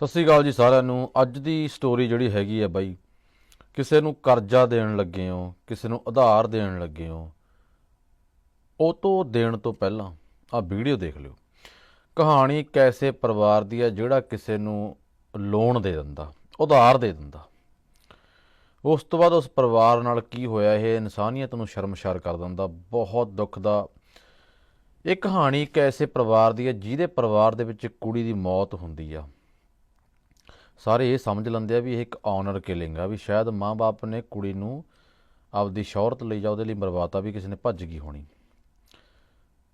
ਸਤਿ ਸ੍ਰੀ ਅਕਾਲ ਜੀ ਸਾਰਿਆਂ ਨੂੰ। ਅੱਜ ਦੀ ਸਟੋਰੀ ਜਿਹੜੀ ਹੈਗੀ ਆ ਬਾਈ, ਕਿਸੇ ਨੂੰ ਕਰਜ਼ਾ ਦੇਣ ਲੱਗੇ ਹੋ, ਕਿਸੇ ਨੂੰ ਉਧਾਰ ਦੇਣ ਲੱਗੇ ਹੋ, ਉਹ ਤੋਂ ਦੇਣ ਤੋਂ ਪਹਿਲਾਂ ਆ ਵੀਡੀਓ ਦੇਖ ਲਿਓ। ਕਹਾਣੀ ਇੱਕ ਐਸੇ ਪਰਿਵਾਰ ਦੀ ਹੈ ਜਿਹੜਾ ਕਿਸੇ ਨੂੰ ਲੋਨ ਦੇ ਦਿੰਦਾ, ਉਧਾਰ ਦੇ ਦਿੰਦਾ। ਉਸ ਤੋਂ ਬਾਅਦ ਉਸ ਪਰਿਵਾਰ ਨਾਲ ਕੀ ਹੋਇਆ, ਇਹ ਇਨਸਾਨੀਅਤ ਨੂੰ ਸ਼ਰਮਸ਼ਾਰ ਕਰ ਦਿੰਦਾ, ਬਹੁਤ ਦੁੱਖ ਦਾ। ਇਹ ਕਹਾਣੀ ਇੱਕ ਐਸੇ ਪਰਿਵਾਰ ਦੀ ਹੈ ਜਿਹਦੇ ਪਰਿਵਾਰ ਦੇ ਵਿੱਚ ਕੁੜੀ ਦੀ ਮੌਤ ਹੁੰਦੀ ਆ। ਸਾਰੇ ਇਹ ਸਮਝ ਲੈਂਦੇ ਆ ਵੀ ਇਹ ਇੱਕ ਆਨਰ ਕਿਲਿੰਗ ਆ, ਵੀ ਸ਼ਾਇਦ ਮਾਂ-ਬਾਪ ਨੇ ਕੁੜੀ ਨੂੰ ਆਪਦੀ ਸ਼ੌਹਰਤ ਲਈ ਜਾਂ ਉਹਦੇ ਲਈ ਮਰਵਾਤਾ ਵੀ ਕਿਸੇ ਨੇ ਭੱਜ ਗਈ ਹੋਣੀ।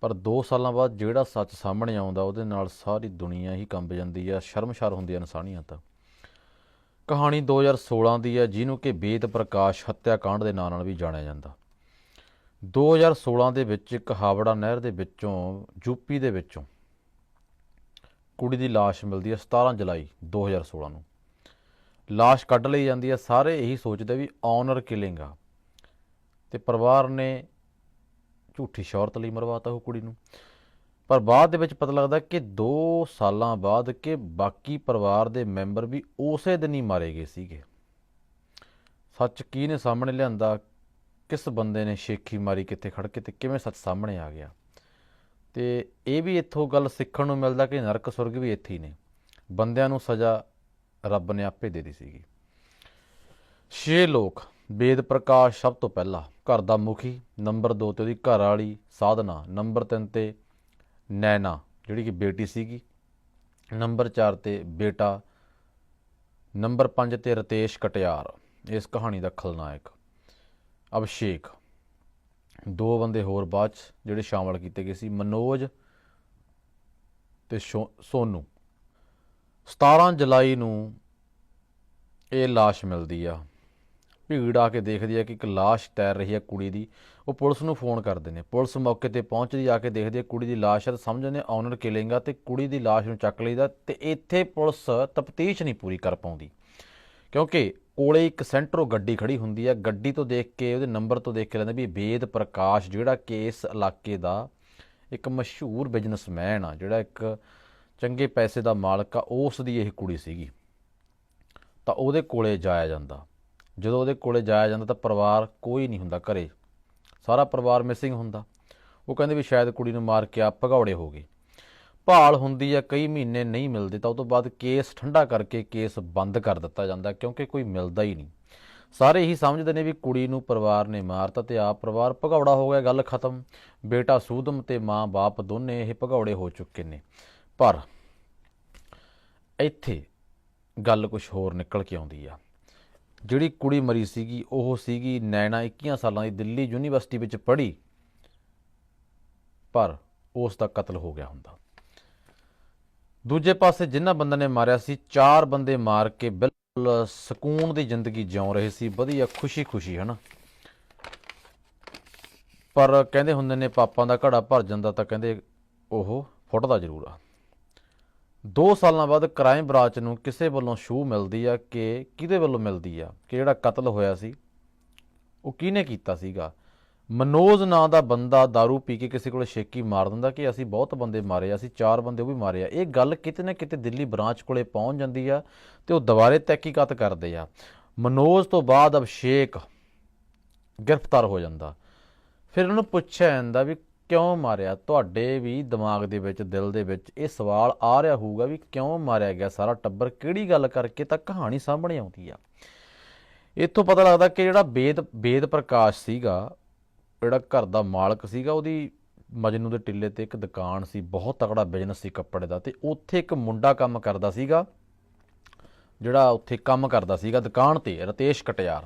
ਪਰ 2 ਸਾਲਾਂ ਬਾਅਦ ਜਿਹੜਾ ਸੱਚ ਸਾਹਮਣੇ ਆਉਂਦਾ, ਉਹਦੇ ਨਾਲ ਸਾਰੀ ਦੁਨੀਆ ਹੀ ਕੰਬ ਜਾਂਦੀ ਆ, ਸ਼ਰਮਸ਼ਾਰ ਹੁੰਦੀ ਆ ਇਨਸਾਨੀਅਤ ਕਹਾਣੀ 2016 ਦੀ ਹੈ ਜਿਹਨੂੰ ਕਿ ਵੇਦ ਪ੍ਰਕਾਸ਼ ਹੱਤਿਆਕਾਂਡ ਦੇ ਨਾਂ ਨਾਲ ਵੀ ਜਾਣਿਆ ਜਾਂਦਾ। 2016 ਦੇ ਵਿੱਚ ਇੱਕ ਹਾਵੜਾ ਨਹਿਰ ਦੇ ਵਿੱਚੋਂ ਯੂਪੀ ਦੇ ਵਿੱਚੋਂ ਕੁੜੀ ਦੀ ਲਾਸ਼ ਮਿਲਦੀ ਹੈ 17 ਜੁਲਾਈ 2016 ਨੂੰ। ਲਾਸ਼ ਕੱਢ ਲਈ ਜਾਂਦੀ ਹੈ, ਸਾਰੇ ਇਹੀ ਸੋਚਦੇ ਵੀ ਆਨਰ ਕਿਲਿੰਗ ਆ। ਤੇ ਪਰਿਵਾਰ ਨੇ ਝੂਠੀ ਸ਼ੌਹਰਤ ਲਈ ਮਰਵਾਤਾ ਉਹ ਕੁੜੀ ਨੂੰ। ਪਰ ਬਾਅਦ ਦੇ ਵਿੱਚ ਪਤਾ ਲੱਗਦਾ ਕਿ 2 ਸਾਲਾਂ ਬਾਅਦ ਕਿ ਬਾਕੀ ਪਰਿਵਾਰ ਦੇ ਮੈਂਬਰ ਵੀ ਉਸੇ ਦਿਨ ਹੀ ਮਾਰੇ ਗਏ ਸੀਗੇ। ਸੱਚ ਕੀ ਨੇ ਸਾਹਮਣੇ ਲਿਆਂਦਾ? ਕਿਸ ਬੰਦੇ ਨੇ ਸ਼ੇਖੀ ਮਾਰੀ ਕਿੱਥੇ ਖੜ ਕੇ ਤੇ ਕਿਵੇਂ ਸੱਚ ਸਾਹਮਣੇ ਆ ਗਿਆ? ਤੇ ਇਹ ਵੀ ਇੱਥੋਂ ਗੱਲ ਸਿੱਖਣ ਨੂੰ ਮਿਲਦਾ ਕਿ ਨਰਕ ਸੁਰਗ ਵੀ ਇੱਥੇ ਹੀ ਨੇ। ਬੰਦਿਆਂ ਨੂੰ ਸਜ਼ਾ ਰੱਬ ਨੇ ਆਪੇ ਦੇ ਦਿੱਤੀ ਸੀਗੀ। ਛੇ ਲੋਕ, ਵੇਦ ਪ੍ਰਕਾਸ਼ ਸਭ ਤੋਂ ਪਹਿਲਾਂ, ਘਰ ਦਾ ਮੁਖੀ, ਨੰਬਰ 2 ਤੇ ਉਹਦੀ ਘਰ ਵਾਲੀ ਸਾਧਨਾ, ਨੰਬਰ 3 ਤੇ ਨੈਣਾ, ਜਿਹੜੀ ਕਿ ਬੇਟੀ ਸੀਗੀ। ਨੰਬਰ 4 ਤੇ ਬੇਟਾ, ਨੰਬਰ 5 ਤੇ ਰਤੇਸ਼ ਕਟਿਆਰ, ਇਸ ਕਹਾਣੀ ਦਾ ਖਲਨਾਇਕ। ਅਭਿਸ਼ੇਕ ਦੋ ਬੰਦੇ ਹੋਰ ਬਾਅਦ 'ਚ ਜਿਹੜੇ ਸ਼ਾਮਲ ਕੀਤੇ ਗਏ ਸੀ, ਮਨੋਜ ਤੇ ਸ਼ੋ- ਸੋਨੂ। 17 ਜੁਲਾਈ ਨੂੰ ਇਹ ਲਾਸ਼ ਮਿਲਦੀ ਆ। ਭੀੜ ਆ ਕੇ ਦੇਖਦੀ ਆ ਕਿ ਇੱਕ ਲਾਸ਼ ਤੈਰ ਰਹੀ ਆ ਕੁੜੀ ਦੀ। ਉਹ ਪੁਲਿਸ ਨੂੰ ਫੋਨ ਕਰਦੇ ਨੇ। ਪੁਲਿਸ ਮੌਕੇ ਤੇ ਪਹੁੰਚਦੀ ਆ ਕੇ ਦੇਖਦੀ ਆ ਕੁੜੀ ਦੀ ਲਾਸ਼ ਹੈ ਤਾਂ ਸਮਝਦੇ ਨੇ ਆਨਰ ਕਿਲਿੰਗ ਆ ਤੇ ਕੁੜੀ ਦੀ ਲਾਸ਼ ਨੂੰ ਚੱਕ ਲਈਦਾ ਤੇ ਇੱਥੇ ਪੁਲਿਸ ਤਫਤੀਸ਼ ਨਹੀਂ ਪੂਰੀ ਕਰ ਪਾਉਂਦੀ। ਕਿਉਂਕਿ ਕੋਲੇ ਇੱਕ ਸੈਂਟਰੋ ਗੱਡੀ ਖੜੀ ਹੁੰਦੀ ਆ, ਗੱਡੀ ਤੋਂ ਦੇਖ ਕੇ, ਉਹਦੇ ਨੰਬਰ ਤੋਂ ਦੇਖ ਕੇ ਲੈਂਦੇ ਵੀ ਵੇਦ ਪ੍ਰਕਾਸ਼, ਜਿਹੜਾ ਕਿ ਇਸ ਇਲਾਕੇ ਦਾ ਇੱਕ ਮਸ਼ਹੂਰ ਬਿਜ਼ਨਸਮੈਨ ਆ, ਜਿਹੜਾ ਇੱਕ ਚੰਗੇ ਪੈਸੇ ਦਾ ਮਾਲਕ ਆ, ਉਸ ਦੀ ਇਹ ਕੁੜੀ ਸੀਗੀ। ਤਾਂ ਉਹਦੇ ਕੋਲੇ ਜਾਇਆ ਜਾਂਦਾ। ਜਦੋਂ ਉਹਦੇ ਕੋਲੇ ਜਾਇਆ ਜਾਂਦਾ ਤਾਂ ਪਰਿਵਾਰ ਕੋਈ ਨਹੀਂ ਹੁੰਦਾ ਘਰੇ। ਸਾਰਾ ਪਰਿਵਾਰ ਮਿਸਿੰਗ ਹੁੰਦਾ। ਉਹ ਕਹਿੰਦੇ ਵੀ ਸ਼ਾਇਦ ਕੁੜੀ ਨੂੰ ਮਾਰ ਕੇ ਆ ਭਗੌੜੇ ਹੋ ਗਏ। ਭਾਲ ਹੁੰਦੀ ਹੈ ਕਈ ਮਹੀਨੇ ਨਹੀਂ ਮਿਲਦੇ, ਤਾਂ ਉਸ ਤੋਂ ਬਾਅਦ ਕੇਸ ਠੰਡਾ ਕਰਕੇ ਕੇਸ ਬੰਦ ਕਰ ਦਿੱਤਾ ਜਾਂਦਾ ਕਿਉਂਕਿ ਕੋਈ ਮਿਲਦਾ ਹੀ ਨਹੀਂ। ਸਾਰੇ ਇਹੀ ਸਮਝਦੇ ਨੇ ਵੀ ਕੁੜੀ ਨੂੰ ਪਰਿਵਾਰ ਨੇ ਮਾਰਤਾ ਤੇ ਆਪ ਪਰਿਵਾਰ ਭਗੌੜਾ ਹੋ ਗਿਆ, ਗੱਲ ਖਤਮ। ਬੇਟਾ ਸੂਦਮ ਤੇ ਮਾਂ ਬਾਪ ਦੋਨੇ ਇਹ ਭਗੌੜੇ ਹੋ ਚੁੱਕੇ ਨੇ। ਪਰ ਇੱਥੇ ਗੱਲ ਕੁਝ ਹੋਰ ਨਿਕਲ ਕੇ ਆਉਂਦੀ ਆ। ਜਿਹੜੀ ਕੁੜੀ ਮਰੀ ਸੀਗੀ, ਉਹ ਸੀਗੀ ਨੈਣਾ 21 ਸਾਲਾਂ ਦੀ, ਦਿੱਲੀ ਯੂਨੀਵਰਸਿਟੀ ਵਿੱਚ ਪੜ੍ਹੀ, ਪਰ ਉਸ ਦਾ ਕਤਲ ਹੋ ਗਿਆ ਹੁੰਦਾ। ਦੂਜੇ ਪਾਸੇ ਜਿਨ੍ਹਾਂ ਬੰਦਿਆਂ ਨੇ ਮਾਰਿਆ ਸੀ, ਚਾਰ ਬੰਦੇ ਮਾਰ ਕੇ ਬਿਲਕੁਲ ਸਕੂਨ ਦੀ ਜ਼ਿੰਦਗੀ ਜਿਉ ਰਹੇ ਸੀ। ਵਧੀਆ, ਖੁਸ਼ੀ-ਖੁਸ਼ੀ, ਹਨਾ? ਪਰ ਕਹਿੰਦੇ ਹੁੰਦੇ ਨੇ, ਪਾਪਾਂ ਦਾ ਘੜਾ ਭਰ ਜਾਂਦਾ ਤਾਂ ਕਹਿੰਦੇ ਉਹ ਫੁੱਟਦਾ ਜ਼ਰੂਰ ਆ। 2 ਸਾਲਾਂ ਬਾਅਦ ਕ੍ਰਾਈਮ ਬ੍ਰਾਂਚ ਨੂੰ ਕਿਸੇ ਵੱਲੋਂ ਸ਼ੂ ਮਿਲਦੀ ਆ ਕਿ ਕਿਹਦੇ ਵੱਲੋਂ ਮਿਲਦੀ ਆ? ਕਿ ਜਿਹੜਾ ਕਤਲ ਹੋਇਆ ਸੀ, ਉਹ ਕਿਹਨੇ ਕੀਤਾ ਸੀਗਾ? ਮਨੋਜ ਨਾਂ ਦਾ ਬੰਦਾ दारू ਪੀ ਕੇ ਕਿਸੇ ਕੋਲ ਸ਼ੇਕੀ ਮਾਰ ਦਿੰਦਾ ਕਿ ਅਸੀਂ ਬਹੁਤ ਬੰਦੇ ਮਾਰੇ ਆ, ਅਸੀਂ ਚਾਰ ਬੰਦੇ ਉਹ ਵੀ ਮਾਰੇ ਆ। ਇਹ ਗੱਲ ਕਿਤੇ ਨਾ ਕਿਤੇ ਦਿੱਲੀ ਬ੍ਰਾਂਚ ਕੋਲੇ ਪਹੁੰਚ ਜਾਂਦੀ ਆ ਤੇ ਉਹ ਦੁਬਾਰੇ ਤਹਿਕੀਕਾਤ ਕਰਦੇ ਆ। ਮਨੋਜ ਤੋਂ ਬਾਅਦ ਅਭਿਸ਼ੇਕ ਗ੍ਰਿਫਤਾਰ ਹੋ ਜਾਂਦਾ। ਫਿਰ ਉਹਨੂੰ ਪੁੱਛਿਆ ਜਾਂਦਾ ਵੀ ਕਿਉਂ ਮਾਰਿਆ? ਤੁਹਾਡੇ ਵੀ ਦਿਮਾਗ ਦੇ ਵਿੱਚ, ਦਿਲ ਦੇ ਵਿੱਚ ਇਹ ਸਵਾਲ ਆ ਰਿਹਾ ਹੋਊਗਾ ਵੀ ਕਿਉਂ ਮਾਰਿਆ ਗਿਆ ਸਾਰਾ ਟੱਬਰ? ਕਿਹੜੀ ਗੱਲ ਕਰਕੇ ਤਾਂ ਕਹਾਣੀ ਸਾਹਮਣੇ ਆਉਂਦੀ ਆ? ਇੱਥੋਂ ਪਤਾ ਲੱਗਦਾ ਕਿ ਜਿਹੜਾ ਬੇਦ ਬੇਦ ਪ੍ਰਕਾਸ਼ ਸੀਗਾ ਜਿਹੜਾ ਘਰ ਦਾ ਮਾਲਕ ਸੀਗਾ, ਉਹਦੀ ਮਜਨੂ ਦੇ ਟਿੱਲੇ ਤੇ ਇੱਕ ਦੁਕਾਨ ਸੀ, ਬਹੁਤ ਤਕੜਾ ਬਿਜ਼ਨਸ ਸੀ ਕੱਪੜੇ ਦਾ, ਤੇ ਉੱਥੇ ਇੱਕ ਮੁੰਡਾ ਕੰਮ ਕਰਦਾ ਸੀਗਾ, ਜਿਹੜਾ ਉੱਥੇ ਕੰਮ ਕਰਦਾ ਸੀਗਾ ਦੁਕਾਨ ਤੇ, ਰਤੇਸ਼ ਕਟਿਆਰ।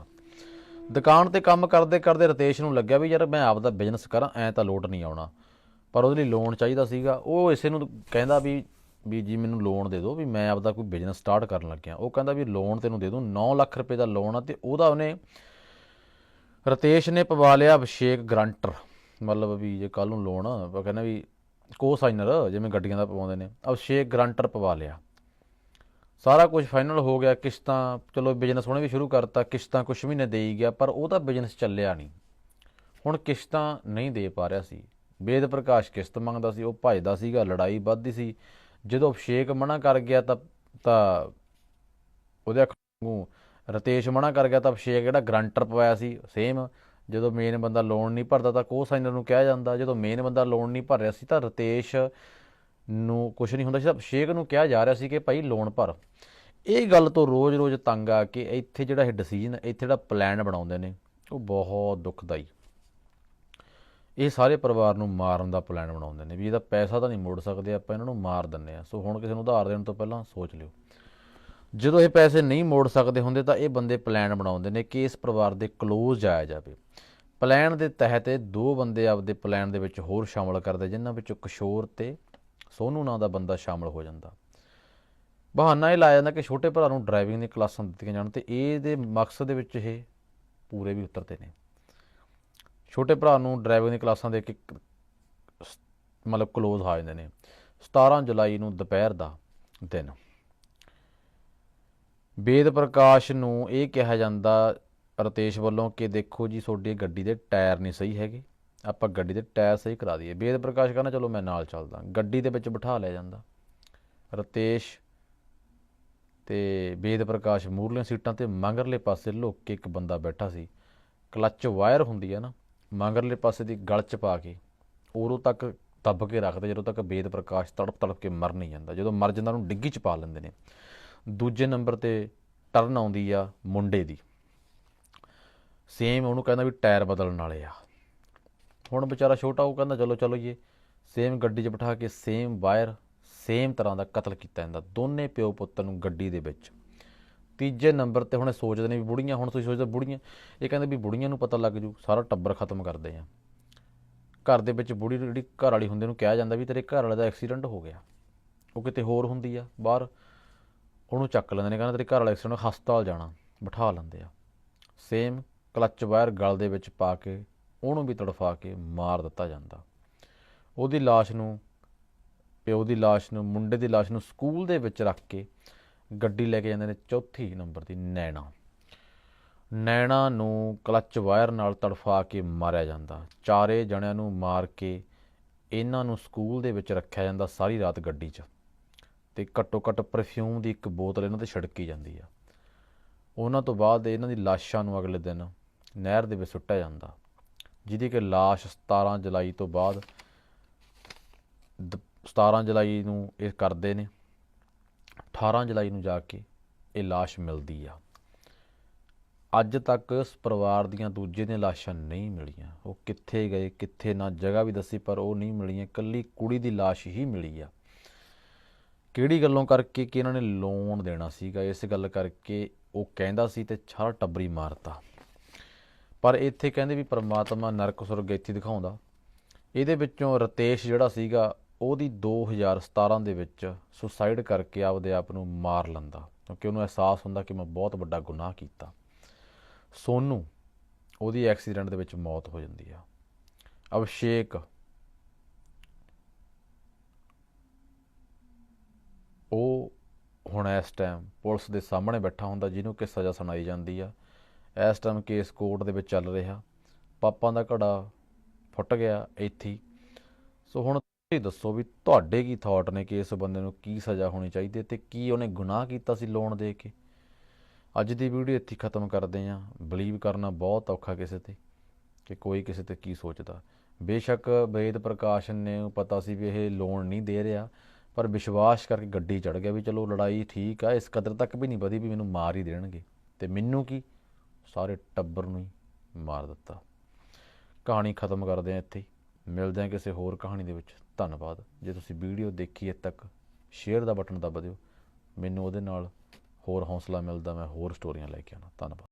ਦੁਕਾਨ ਤੇ ਕੰਮ ਕਰਦੇ ਕਰਦੇ ਰਤੇਸ਼ ਨੂੰ ਲੱਗਿਆ ਵੀ ਯਾਰ ਮੈਂ ਆਪਦਾ ਬਿਜ਼ਨਸ ਕਰਾਂ, ਐ ਤਾਂ ਲੋਟ ਨਹੀਂ ਆਉਣਾ। ਪਰ ਉਹਦੇ ਲਈ ਲੋਨ ਚਾਹੀਦਾ ਸੀਗਾ, ਉਹ ਇਸੇ ਨੂੰ ਕਹਿੰਦਾ ਵੀ ਵੀ ਜੀ ਮੈਨੂੰ ਲੋਨ ਦੇ ਦਿਓ, ਵੀ ਮੈਂ ਆਪਦਾ ਕੋਈ ਬਿਜ਼ਨਸ ਸਟਾਰਟ ਕਰਨ ਲੱਗਿਆ। ਉਹ ਕਹਿੰਦਾ ਵੀ ਲੋਨ ਤੈਨੂੰ ਦੇ ਦੂੰ 9 ਲੱਖ ਰੁਪਏ ਦਾ ਲੋਨ ਆ, ਤੇ ਉਹਦਾ ਉਹਨੇ ਰਤੇਸ਼ ਨੇ ਪਵਾ ਲਿਆ ਅਭਿਸ਼ੇਕ ਗਰੰਟਰ। ਮਤਲਬ ਵੀ ਜੇ ਕੱਲ ਨੂੰ ਲੋਨ, ਉਹ ਕਹਿੰਦਾ ਵੀ ਕੋ-ਸਾਈਨਰ ਜਿਵੇਂ ਗੱਡੀਆਂ ਦਾ ਪਵਾਉਂਦੇ ਨੇ, ਅਭਿਸ਼ੇਕ ਗਰੰਟਰ ਪਵਾ ਲਿਆ। ਸਾਰਾ ਕੁਝ ਫਾਈਨਲ ਹੋ ਗਿਆ, ਕਿਸ਼ਤਾਂ, ਚਲੋ ਬਿਜ਼ਨਸ ਉਹਨੇ ਵੀ ਸ਼ੁਰੂ ਕਰਤਾ, ਕਿਸ਼ਤਾਂ ਕੁਝ ਮਹੀਨੇ ਦੇਈ ਗਿਆ, ਪਰ ਉਹਦਾ ਬਿਜ਼ਨਸ ਚੱਲਿਆ ਨਹੀਂ। ਹੁਣ ਕਿਸ਼ਤਾਂ ਨਹੀਂ ਦੇ ਪਾ ਰਿਹਾ ਸੀ। ਵੇਦ ਪ੍ਰਕਾਸ਼ ਕਿਸ਼ਤ ਮੰਗਦਾ ਸੀ, ਉਹ ਭਜਦਾ ਸੀਗਾ, ਲੜਾਈ ਵੱਧਦੀ ਸੀ। ਜਦੋਂ ਅਭਿਸ਼ੇਕ ਮਨਾ ਕਰ ਗਿਆ ਤਾਂ ਤਾਂ ਉਹਦੇ ਅੱਖਾਂ ਨੂੰ ਰਤੇਸ਼ ਮਨਾ ਕਰ ਗਿਆ ਤਾਂ ਅਭਿਸ਼ੇਕ ਜਿਹੜਾ ਗਰੰਟਰ ਪਵਾਇਆ ਸੀ ਸੇਮ ਜਦੋਂ ਮੇਨ ਬੰਦਾ ਲੋਨ ਨਹੀਂ ਭਰਦਾ ਤਾਂ ਕੋ-ਸਾਈਨਰ ਨੂੰ ਕਿਹਾ ਜਾਂਦਾ। ਜਦੋਂ ਮੇਨ ਬੰਦਾ ਲੋਨ ਨਹੀਂ ਭਰ ਰਿਹਾ ਸੀ ਤਾਂ ਰਤੇਸ਼ ਨੂੰ ਕੁਝ ਨਹੀਂ ਹੁੰਦਾ ਸੀ। ਤਾਂ ਅਭਿਸ਼ੇਕ ਨੂੰ ਕਿਹਾ ਜਾ ਰਿਹਾ ਸੀ ਕਿ ਭਾਈ ਲੋਨ ਭਰ। ਇਹ ਗੱਲ ਤੋਂ ਰੋਜ਼-ਰੋਜ਼ ਤੰਗ ਆ ਕੇ ਇੱਥੇ ਜਿਹੜਾ ਇਹ ਡਿਸੀਜਨ ਇੱਥੇ ਜਿਹੜਾ ਪਲਾਨ ਬਣਾਉਂਦੇ ਨੇ, ਉਹ ਬਹੁਤ ਦੁਖਦਾਈ। ਇਹ ਸਾਰੇ ਪਰਿਵਾਰ ਨੂੰ ਮਾਰਨ ਦਾ ਪਲਾਨ ਬਣਾਉਂਦੇ ਨੇ ਵੀ ਇਹਦਾ ਪੈਸਾ ਤਾਂ ਨਹੀਂ ਮੋੜ ਸਕਦੇ, ਆਪਾਂ ਇਹਨਾਂ ਨੂੰ ਮਾਰ ਦਿੰਨੇ ਆ ਸੋ ਹੁਣ ਕਿਸੇ ਨੂੰ ਉਧਾਰ ਦੇਣ ਤੋਂ ਪਹਿਲਾਂ ਸੋਚ ਲਿਓ। ਜਦੋਂ ਇਹ ਪੈਸੇ ਨਹੀਂ ਮੋੜ ਸਕਦੇ ਹੁੰਦੇ ਤਾਂ ਇਹ ਬੰਦੇ ਪਲਾਨ ਬਣਾਉਂਦੇ ਨੇ ਕਿ ਇਸ ਪਰਿਵਾਰ ਦੇ ਕਲੋਜ਼ ਜਾਇਆ ਜਾਵੇ। ਪਲਾਨ ਦੇ ਤਹਿਤ ਇਹ ਦੋ ਬੰਦੇ ਆਪਦੇ ਪਲਾਨ ਦੇ ਵਿੱਚ ਹੋਰ ਸ਼ਾਮਲ ਕਰਦੇ, ਜਿਨ੍ਹਾਂ ਵਿੱਚੋਂ ਕਿਸ਼ੋਰ ਤੇ ਸੋਨੂ ਨਾਂ ਦਾ ਬੰਦਾ ਸ਼ਾਮਲ ਹੋ ਜਾਂਦਾ। ਬਹਾਨਾ ਇਹ ਲਾਇਆ ਜਾਂਦਾ ਕਿ ਛੋਟੇ ਭਰਾ ਨੂੰ ਡਰਾਈਵਿੰਗ ਦੀਆਂ ਕਲਾਸਾਂ ਦਿੱਤੀਆਂ ਜਾਣ ਤੇ ਇਹਦੇ ਮਕਸਦ ਦੇ ਵਿੱਚ ਇਹ ਪੂਰੇ ਵੀ ਉਤਰਦੇ ਨੇ। ਛੋਟੇ ਭਰਾ ਨੂੰ ਡਰਾਈਵਿੰਗ ਦੀਆਂ ਕਲਾਸਾਂ ਦੇ ਕੇ ਮਤਲਬ ਕਲੋਜ਼ ਆ ਜਾਂਦੇ ਨੇ। 17 ਜੁਲਾਈ ਨੂੰ ਦੁਪਹਿਰ ਦਾ ਦਿਨ। ਵੇਦ ਪ੍ਰਕਾਸ਼ ਨੂੰ ਇਹ ਕਿਹਾ ਜਾਂਦਾ ਰਤੇਸ਼ ਵੱਲੋਂ ਕਿ ਦੇਖੋ ਜੀ, ਤੁਹਾਡੀ ਗੱਡੀ ਦੇ ਟਾਇਰ ਨਹੀਂ ਸਹੀ ਹੈਗੇ। ਆਪਾਂ ਗੱਡੀ ਦੇ ਟਾਇਰ ਸਹੀ ਕਰਾ ਦਈਏ। ਵੇਦ ਪ੍ਰਕਾਸ਼ ਕਹਿੰਦਾ, ਚਲੋ ਮੈਂ ਨਾਲ ਚੱਲਦਾ। ਗੱਡੀ ਦੇ ਵਿੱਚ ਬਿਠਾ ਲਿਆ ਜਾਂਦਾ। ਰਤੇਸ਼ ਤੇ ਵੇਦ ਪ੍ਰਕਾਸ਼ ਮੂਰਲੀਆਂ ਸੀਟਾਂ ਤੇ ਮਗਰਲੇ ਪਾਸੇ ਲੁੱਕ ਕੇ ਇੱਕ ਬੰਦਾ ਬੈਠਾ ਸੀ। ਕਲੱਚ ਵਾਇਰ ਹੁੰਦੀ ਹੈ ਨਾ, ਮਗਰਲੇ ਪਾਸੇ ਦੀ ਗਲ ਚ ਪਾ ਕੇ ਉਦੋਂ ਤੱਕ ਦੱਬ ਕੇ ਰੱਖਦੇ, ਜਦੋਂ ਤੱਕ ਵੇਦ ਪ੍ਰਕਾਸ਼ ਤੜਪ ਤੜਪ ਕੇ ਮਰ ਨਹੀਂ ਜਾਂਦਾ। ਜਦੋਂ ਮਰ ਜਾਂਦਾ, ਉਹਨੂੰ ਡਿੱਗੀ ਚ ਪਾ ਲੈਂਦੇ ਨੇ। ਦੂਜੇ ਨੰਬਰ ਤੇ ਟਰਨ ਆਉਂਦੀ ਆ ਮੁੰਡੇ ਦੀ। ਸੇਮ ਉਹਨੂੰ ਕਹਿੰਦਾ ਵੀ ਟਾਇਰ ਬਦਲਣ ਵਾਲੇ ਆ। ਹੁਣ ਵਿਚਾਰਾ ਛੋਟਾ, ਉਹ ਕਹਿੰਦਾ ਚਲੋ ਚਲੋ ਜੀ। ਸੇਮ ਗੱਡੀ 'ਚ ਬਿਠਾ ਕੇ ਸੇਮ ਵਾਇਰ, ਸੇਮ ਤਰ੍ਹਾਂ ਦਾ ਕਤਲ ਕੀਤਾ ਜਾਂਦਾ ਦੋਨੇ ਪਿਓ ਪੁੱਤ ਨੂੰ ਗੱਡੀ ਦੇ ਵਿੱਚ। ਤੀਜੇ ਨੰਬਰ ਤੇ ਹੁਣ ਸੋਚਦੇ ਨੇ ਵੀ ਬੁੜੀਆਂ, ਹੁਣ ਤੁਸੀਂ ਸੋਚਦੇ ਬੁੜੀਆਂ। ਇਹ ਕਹਿੰਦੇ ਵੀ ਬੁੜੀਆਂ ਨੂੰ ਪਤਾ ਲੱਗ ਜੂ, ਸਾਰਾ ਟੱਬਰ ਖਤਮ ਕਰਦੇ ਆ। ਘਰ ਦੇ ਵਿੱਚ ਬੁੜੀ ਜਿਹੜੀ ਘਰ ਵਾਲੀ ਹੁੰਦੀ ਨੂੰ ਕਿਹਾ ਜਾਂਦਾ ਵੀ ਤੇਰੇ ਘਰ ਵਾਲੇ ਦਾ ਐਕਸੀਡੈਂਟ ਹੋ ਗਿਆ। ਉਹ ਕਿਤੇ ਹੋਰ ਹੁੰਦੀ ਆ, ਬਾਹਰ ਉਹਨੂੰ ਚੱਕ ਲੈਂਦੇ ਨੇ, ਕਹਿੰਦੇ ਤੇਰੇ ਘਰ ਵਾਲਾ ਐਕਸੀਡੈਂਟ ਹਸਪਤਾਲ ਜਾਣਾ, ਬਿਠਾ ਲੈਂਦੇ ਆ। ਸੇਮ ਕਲੱਚ ਵਾਇਰ ਗਲ ਦੇ ਵਿੱਚ ਪਾ ਕੇ, ਉਹਨੂੰ ਵੀ ਤੜਫਾ ਕੇ ਮਾਰ ਦਿੱਤਾ ਜਾਂਦਾ। ਉਹਦੀ ਲਾਸ਼ ਨੂੰ, ਪਿਓ ਦੀ ਲਾਸ਼ ਨੂੰ, ਮੁੰਡੇ ਦੀ ਲਾਸ਼ ਨੂੰ ਸਕੂਲ ਦੇ ਵਿੱਚ ਰੱਖ ਕੇ ਗੱਡੀ ਲੈ ਕੇ ਜਾਂਦੇ ਨੇ ਚੌਥੀ ਨੰਬਰ ਦੀ ਨੈਣਾ। ਨੈਣਾ ਨੂੰ ਕਲੱਚ ਵਾਇਰ ਨਾਲ ਤੜਫਾ ਕੇ ਮਾਰਿਆ ਜਾਂਦਾ। ਚਾਰੇ ਜਣਿਆਂ ਨੂੰ ਮਾਰ ਕੇ ਇਹਨਾਂ ਨੂੰ ਸਕੂਲ ਦੇ ਵਿੱਚ ਰੱਖਿਆ ਜਾਂਦਾ ਸਾਰੀ ਰਾਤ ਗੱਡੀ 'ਚ। ਤੇ ਘੱਟੋ ਘੱਟ ਪਰਫਿਊਮ ਦੀ ਇੱਕ ਬੋਤਲ ਇਹਨਾਂ ਤੇ ਛਿੜਕੀ ਜਾਂਦੀ ਆ। ਉਹਨਾਂ ਤੋਂ ਬਾਅਦ ਇਹਨਾਂ ਦੀ ਲਾਸ਼ਾਂ ਨੂੰ ਅਗਲੇ ਦਿਨ ਨਹਿਰ ਦੇ ਵਿੱਚ ਸੁੱਟਿਆ ਜਾਂਦਾ। ਜਿਹਦੀ ਕਿ ਲਾਸ਼ 17 ਜੁਲਾਈ ਤੋਂ ਬਾਅਦ ਦ- 17 ਜੁਲਾਈ ਨੂੰ ਇਹ ਕਰਦੇ ਨੇ। 18 ਜੁਲਾਈ ਨੂੰ ਜਾ ਕੇ ਇਹ ਲਾਸ਼ ਮਿਲਦੀ ਆ। ਅੱਜ ਤੱਕ ਇਸ ਪਰਿਵਾਰ ਦੀਆਂ ਦੂਜੇ ਦੀਆਂ ਲਾਸ਼ਾਂ ਨਹੀਂ ਮਿਲੀਆਂ। ਉਹ ਕਿੱਥੇ ਗਏ, ਕਿੱਥੇ ਨਾ ਜਗ੍ਹਾ ਵੀ ਦੱਸੀ, ਪਰ ਉਹ ਨਹੀਂ ਮਿਲੀਆਂ। ਇਕੱਲੀ ਕੁੜੀ ਦੀ ਲਾਸ਼ ਹੀ ਮਿਲੀ ਆ। ਕਿਹੜੀ ਗੱਲੋਂ ਕਰਕੇ ਕਿ ਇਹਨਾਂ ਨੇ ਲੋਨ ਦੇਣਾ ਸੀਗਾ? ਇਸ ਗੱਲ ਕਰਕੇ ਉਹ ਕਹਿੰਦਾ ਸੀ ਤੇ ਸਾਰਾ ਟੱਬਰੀ ਮਾਰਤਾ। ਪਰ ਇੱਥੇ ਕਹਿੰਦੇ ਵੀ ਪ੍ਰਮਾਤਮਾ ਨਰਕ ਸੁਰਗ ਇੱਥੇ ਦਿਖਾਉਂਦਾ। ਇਹਦੇ ਵਿੱਚੋਂ ਰਤੇਸ਼ ਜਿਹੜਾ ਸੀਗਾ, ਉਹਦੀ 2017 ਦੇ ਵਿੱਚ ਸੁਸਾਈਡ ਕਰਕੇ ਆਪਦੇ ਆਪ ਨੂੰ ਮਾਰ ਲੈਂਦਾ। ਕਿਉਂਕਿ ਉਹਨੂੰ ਅਹਿਸਾਸ ਹੁੰਦਾ ਕਿ ਮੈਂ ਬਹੁਤ ਵੱਡਾ ਗੁਨਾਹ ਕੀਤਾ। ਸੋਨੂ, ਉਹਦੀ ਐਕਸੀਡੈਂਟ ਦੇ ਵਿੱਚ ਮੌਤ ਹੋ ਜਾਂਦੀ ਆ। ਅਭਿਸ਼ੇਕ ਉਹ ਹੁਣ ਇਸ ਟਾਈਮ ਪੁਲਿਸ ਦੇ ਸਾਹਮਣੇ ਬੈਠਾ ਹੁੰਦਾ ਜਿਹਨੂੰ ਕਿ ਸਜ਼ਾ ਸੁਣਾਈ ਜਾਂਦੀ ਆ। ਇਸ ਟਾਈਮ ਕੇਸ ਕੋਰਟ ਦੇ ਵਿੱਚ ਚੱਲ ਰਿਹਾ। ਪਾਪਾਂ ਦਾ ਘੜਾ ਫੁੱਟ ਗਿਆ ਇੱਥੇ ਸੋ ਹੁਣ ਤੁਸੀਂ ਦੱਸੋ ਵੀ ਤੁਹਾਡੇ ਕੀ ਥਾਟ ਨੇ ਕਿ ਇਸ ਬੰਦੇ ਨੂੰ ਕੀ ਸਜ਼ਾ ਹੋਣੀ ਚਾਹੀਦੀ ਹੈ ਤੇ ਕੀ ਉਹਨੇ ਗੁਨਾਹ ਕੀਤਾ ਸੀ ਲੋਨ ਦੇ ਕੇ? ਅੱਜ ਦੀ ਵੀਡੀਓ ਇੱਥੇ ਖਤਮ ਕਰਦੇ ਆਂ ਬਲੀਵ ਕਰਨਾ ਬਹੁਤ ਔਖਾ ਕਿਸੇ ਤੇ ਕਿ ਕੋਈ ਕਿਸੇ ਤੇ ਕੀ ਸੋਚਦਾ। ਬੇਸ਼ੱਕ ਵੇਦ ਪ੍ਰਕਾਸ਼ ਨੇ ਪਤਾ ਸੀ ਵੀ ਇਹ ਲੋਨ ਨਹੀਂ ਦੇ ਰਿਹਾ। ਪਰ ਵਿਸ਼ਵਾਸ ਕਰਕੇ ਗੱਡੀ ਚੜ ਗਿਆ ਵੀ ਚਲੋ ਲੜਾਈ ਠੀਕ ਆ, ਇਸ ਕਦਰ ਤੱਕ ਵੀ ਨਹੀਂ ਵਧੀ ਵੀ ਮੈਨੂੰ ਮਾਰ ਹੀ ਦੇਣਗੇ। ਤੇ ਮੈਨੂੰ ਕੀ? ਸਾਰੇ ਟੱਬਰ ਨੂੰ ਹੀ ਮਾਰ ਦਿੱਤਾ। ਕਹਾਣੀ ਖਤਮ ਕਰਦੇ ਹਾਂ ਇੱਥੇ ਹੀ। ਮਿਲਦੇ ਹਾਂ ਕਿਸੇ ਹੋਰ ਕਹਾਣੀ ਦੇ ਵਿੱਚ। ਧੰਨਵਾਦ। ਜੇ ਤੁਸੀਂ ਵੀਡੀਓ ਦੇਖੀ ਇੱਥੇ ਤੱਕ, ਸ਼ੇਅਰ ਦਾ ਬਟਨ ਦਬਾ ਦਿਓ। ਮੈਨੂੰ ਉਹਦੇ ਨਾਲ ਹੋਰ ਹੌਸਲਾ ਮਿਲਦਾ, ਮੈਂ ਹੋਰ ਸਟੋਰੀਆਂ ਲੈ ਕੇ ਆਉਣਾ। ਧੰਨਵਾਦ।